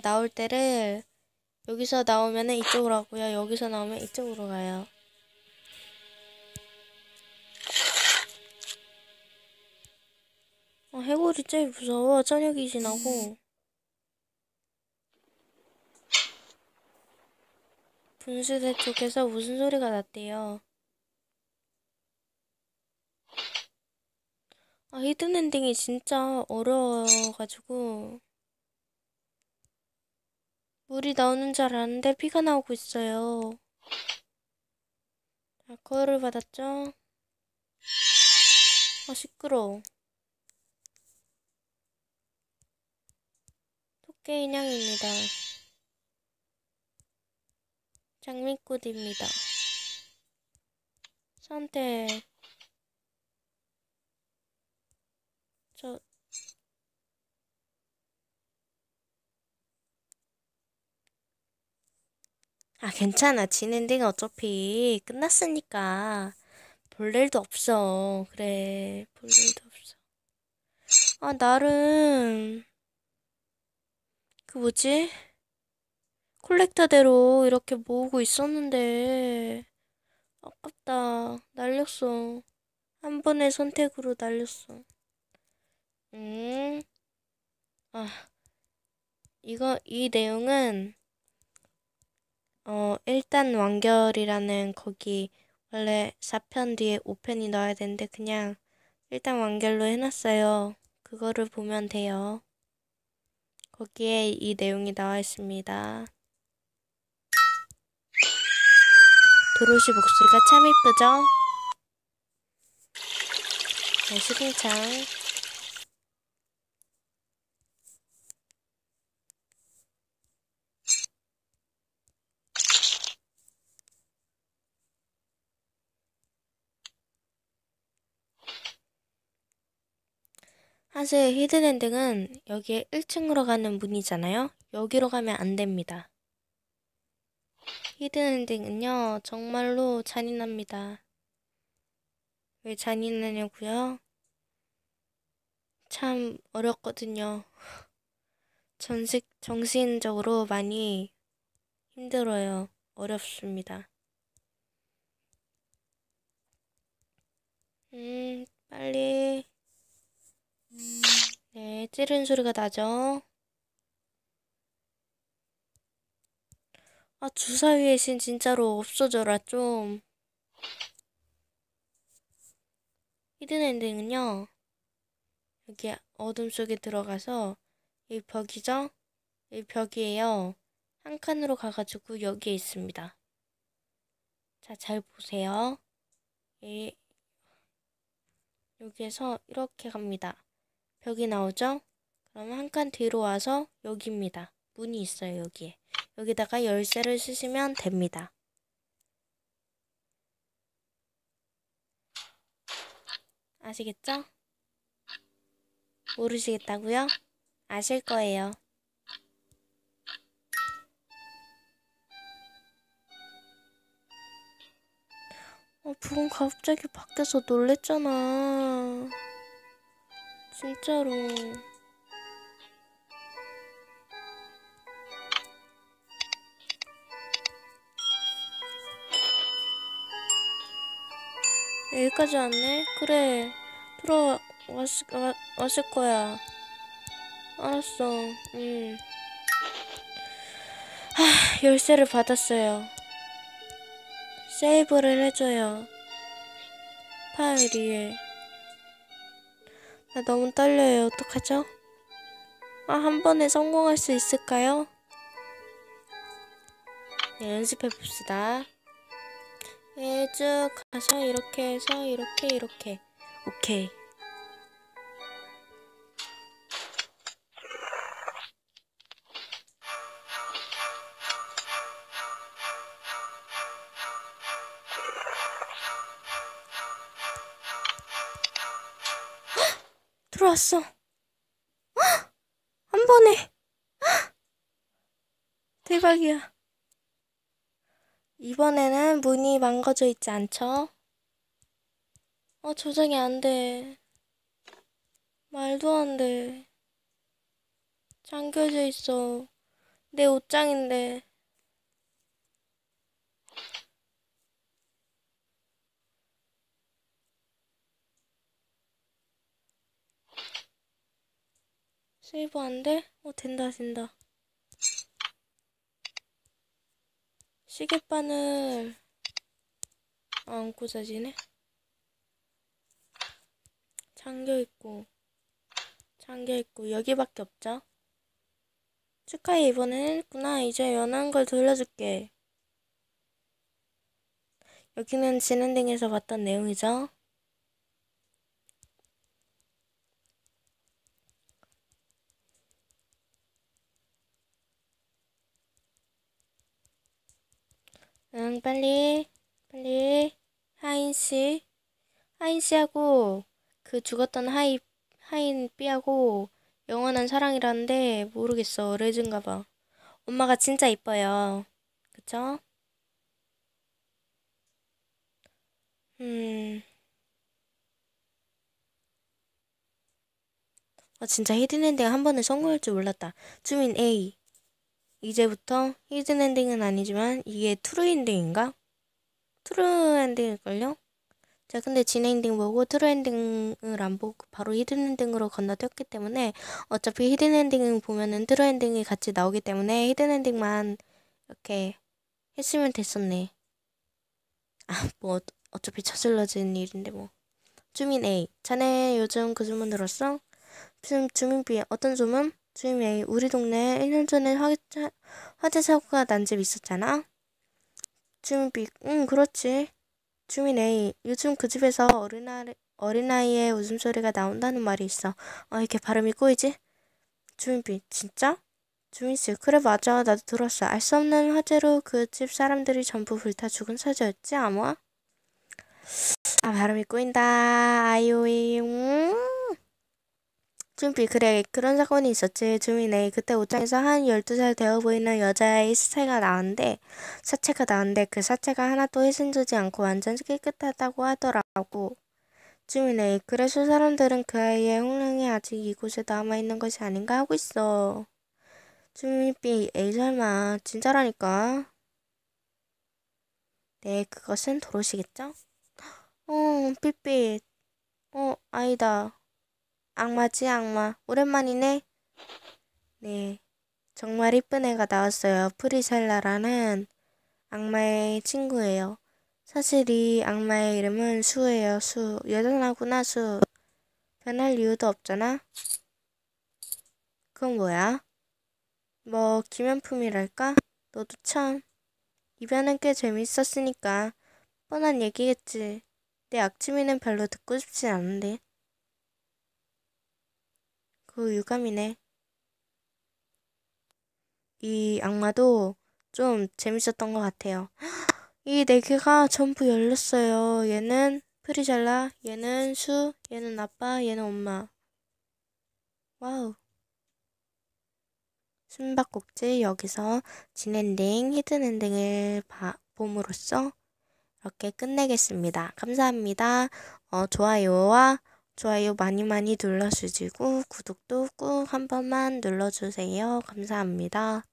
나올 때를 여기서 나오면 이쪽으로 가고요. 여기서 나오면 이쪽으로 가요. 아, 해골이 제일 무서워. 저녁이 지나고. 분수대 쪽에서 무슨 소리가 났대요. 아, 히든 엔딩이 진짜 어려워가지고. 물이 나오는 줄 알았는데 피가 나오고 있어요. 자, 거울을 받았죠? 아, 시끄러워. 토끼 인형입니다. 장미꽃입니다. 선택. 저, 아, 괜찮아. 진엔딩 어차피 끝났으니까 볼 일도 없어. 그래, 볼 일도 없어. 아, 나름 그 뭐지? 콜렉터대로 이렇게 모으고 있었는데 아깝다. 날렸어. 한 번의 선택으로 날렸어. 음. 아. 이거 이 내용은 어, 일단 완결이라는 거기 원래 4편 뒤에 5편이 나와야 되는데 그냥 일단 완결로 해놨어요. 그거를 보면 돼요. 거기에 이 내용이 나와 있습니다. 도로시 목소리가 참 이쁘죠? 네, 수빈창. 사실 히든엔딩은 여기에 1층으로 가는 문이잖아요. 여기로 가면 안 됩니다. 히든엔딩은요, 정말로 잔인합니다. 왜 잔인하냐고요? 참 어렵거든요. 전식, 정신적으로 많이 힘들어요. 어렵습니다. 음, 빨리. 네, 찌른 소리가 나죠? 아, 주사위의 신 진짜로 없어져라, 좀. 히든 엔딩은요, 여기 어둠 속에 들어가서, 이 벽이죠? 이 벽이에요. 한 칸으로 가가지고 여기에 있습니다. 자, 잘 보세요. 이, 여기에서 이렇게 갑니다. 벽이 나오죠? 그러면 한칸 뒤로 와서 여기입니다. 문이 있어요, 여기에. 여기다가 열쇠를 쓰시면 됩니다. 아시겠죠? 모르시겠다고요? 아실 거예요. 어, 부은 갑자기 밖에서 놀랬잖아. 진짜로. 여기까지 왔네? 그래. 들어왔을, 거야. 알았어. 음. 하, 열쇠를 받았어요. 세이브를 해줘요. 파일 위에. 나 너무 떨려요. 어떡하죠? 아, 한 번에 성공할 수 있을까요? 네, 연습해 봅시다. 네, 쭉 가서 이렇게 해서 이렇게 이렇게. 오케이. 들어왔어. 한 번에. 대박이야. 이번에는 문이 망가져 있지 않죠? 어, 조정이 안 돼. 말도 안 돼. 잠겨져 있어. 내 옷장인데. 세이브 안 돼? 어, 된다, 된다. 시계바늘 안 꽂아지네. 잠겨있고, 잠겨있고, 여기밖에 없죠? 축하해, 이번엔 했구나. 이제 연한 걸 돌려줄게. 여기는 진엔딩에서 봤던 내용이죠. 응, 빨리, 빨리. 하인 씨. 하인 씨하고 그 죽었던 하이, 하인 B하고 영원한 사랑이라는데 모르겠어. 레즈인가 봐. 엄마가 진짜 이뻐요. 그쵸? 음. 아, 진짜 히든엔딩 한 번에 성공할 줄 몰랐다. 주민 A. 이제부터 히든 엔딩은 아니지만 이게 트루 엔딩인가? 트루 엔딩일걸요? 자, 근데 진 엔딩 보고 트루 엔딩을 안 보고 바로 히든 엔딩으로 건너뛰었기 때문에 어차피 히든 엔딩 보면은 트루 엔딩이 같이 나오기 때문에 히든 엔딩만 이렇게 했으면 됐었네. 아, 뭐 어차피 저질러진 일인데 뭐. 주민 A, 자네 요즘 그 소문 들었어? 주, 주민 B, 어떤 소문? A, 우리 동네에 1년 전에 화재, 화재 사고가 난 집 있었잖아? 주민 B, 응, 그렇지. 주민 A, 요즘 그 집에서 어린아이, 어린아이의 웃음소리가 나온다는 말이 있어. 어, 이렇게 발음이 꼬이지? 주민 B, 진짜? 주민 C, 그래, 맞아. 나도 들었어. 알 수 없는 화재로 그 집 사람들이 전부 불타 죽은 사자였지, 아마? 아, 발음이 꼬인다. 아이오이, 음. 준비 그래 그런 사건이 있었지. 주민에 그때 옷장에서 한 12살 되어 보이는 여자의 사체가 나왔는데 사체가 나왔는데 그 사체가 하나도 훼손되지 않고 완전 깨끗하다고 하더라고. 주민에 그래서 사람들은 그 아이의 홍릉이 아직 이곳에 남아있는 것이 아닌가 하고 있어. 주민 B 에이 설마 진짜라니까. 네 그것은 도로시겠죠? 어 삐삐. 어 아니다 악마지, 악마. 오랜만이네. 네. 정말 이쁜 애가 나왔어요. 프리샬라라는 악마의 친구예요. 사실 이 악마의 이름은 수예요, 수. 여전하구나, 수. 변할 이유도 없잖아? 그건 뭐야? 뭐, 기념품이랄까? 너도 참. 이변은 꽤 재밌었으니까. 뻔한 얘기겠지. 내 악취미는 별로 듣고 싶진 않은데. 그 유감이네. 이 악마도 좀 재밌었던 것 같아요. 이 네 개가 전부 열렸어요. 얘는 프리잘라, 얘는 수, 얘는 아빠, 얘는 엄마. 와우. 숨바꼭질 여기서 진엔딩, 히든엔딩을 봐, 봄으로써 이렇게 끝내겠습니다. 감사합니다. 어, 좋아요와 좋아요 많이 많이 눌러주시고 구독도 꾹 한 번만 눌러주세요. 감사합니다.